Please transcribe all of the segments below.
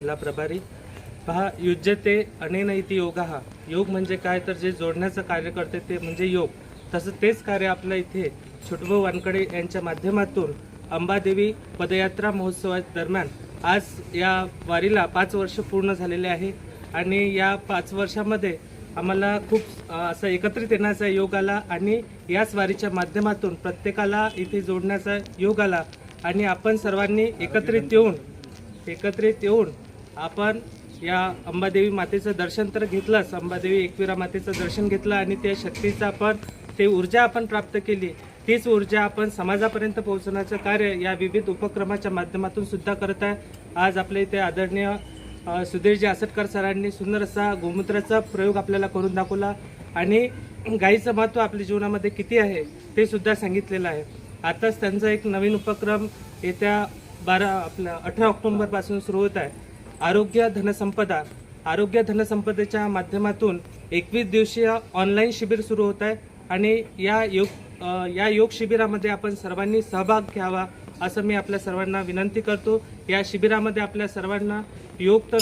जिल्हा प्रभारी. पहा युज्यते अनेन इति योगा. हा योग म्हणजे काय? तर जे जोडण्याचं कार्य करते ते म्हणजे योग. तसं तेच कार्य आपल्या इथे छोटभाऊ वानकडे यांच्या माध्यमातून अंबादेवी पदयात्रा महोत्सवा दरम्यान आज या वारीला पाच वर्ष पूर्ण झालेले आहे. आणि या पाच वर्षामध्ये आम्हाला खूप असं एकत्रित येण्याचा योग आला आणि याच वारीच्या माध्यमातून प्रत्येकाला इथे जोडण्याचा योग आला. आणि आपण सर्वांनी एकत्रित येऊन एकत्रित येऊन आपण या अंबादेवी मातेचं दर्शन तर घेतलंच. अंबादेवी एकविरा मातेचं दर्शन घेतलं आणि त्या शक्तीचं आपण ते ऊर्जा आपण प्राप्त केली. तीच ऊर्जा आपण समाजापर्यंत पोहोचवण्याचं कार्य या विविध उपक्रमाच्या माध्यमातून सुद्धा करत आहे. आज आपल्या इथे आदरणीय सुधीरजी आसटकर सरांनी सुंदर असा गोमूत्राचा प्रयोग आपल्याला करून दाखवला. आणि गाईचं महत्त्व आपल्या जीवनामध्ये किती आहे ते सुद्धा सांगितलेलं आहे. आताच त्यांचा एक नवीन उपक्रम येत्या बारा आपल्या अठरा ऑक्टोंबरपासून सुरू होत आहे. आरोग्य धनसंपदा आरोग्य धनसंपदेच्या माध्यमातून एकवीस दिवसीय ऑनलाईन शिबिर सुरू होत आहे आणि या योग या योग शिबिरामध्ये आपण सर्वांनी सहभाग घ्यावा असं मी आपल्या सर्वांना विनंती करतो. या शिबिरामध्ये आपल्या सर्वांना योग तर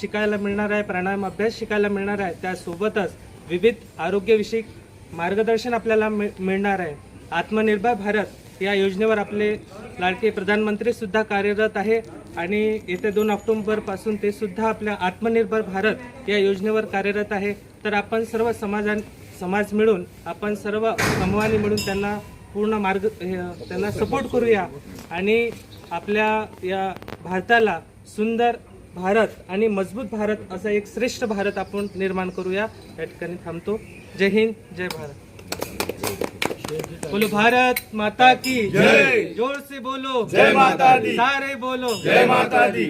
शिकायला मिळणार आहे प्राणायाम अभ्यास शिकायला मिळणार आहे. त्यासोबतच विविध आरोग्यविषयक मार्गदर्शन आपल्याला मिळ- मिळणार आहे. आत्मनिर्भर भारत या योजनेवर आपले लाडके प्रधानमंत्रीसुद्धा कार्यरत आहे आणि येत्या दोन ऑक्टोंबरपासून ते सुद्धा आपल्या आत्मनिर्भर भारत या योजनेवर कार्यरत आहे. तर आपण सर्व समाजां समाज मिळून आपण सर्व समूहाने मिळून त्यांना पूर्ण मार्ग हे, त्यांना सपोर्ट करूया आणि आपल्या या भारताला सुंदर भारत आणि मजबूत भारत असा एक श्रेष्ठ भारत आपण निर्माण करूया. या ठिकाणी थांबतो. जय हिंद जय भारत. बोलो भारत माता की जय. जोर से बोलो जय माता दी. सारे बोलो जय माता दी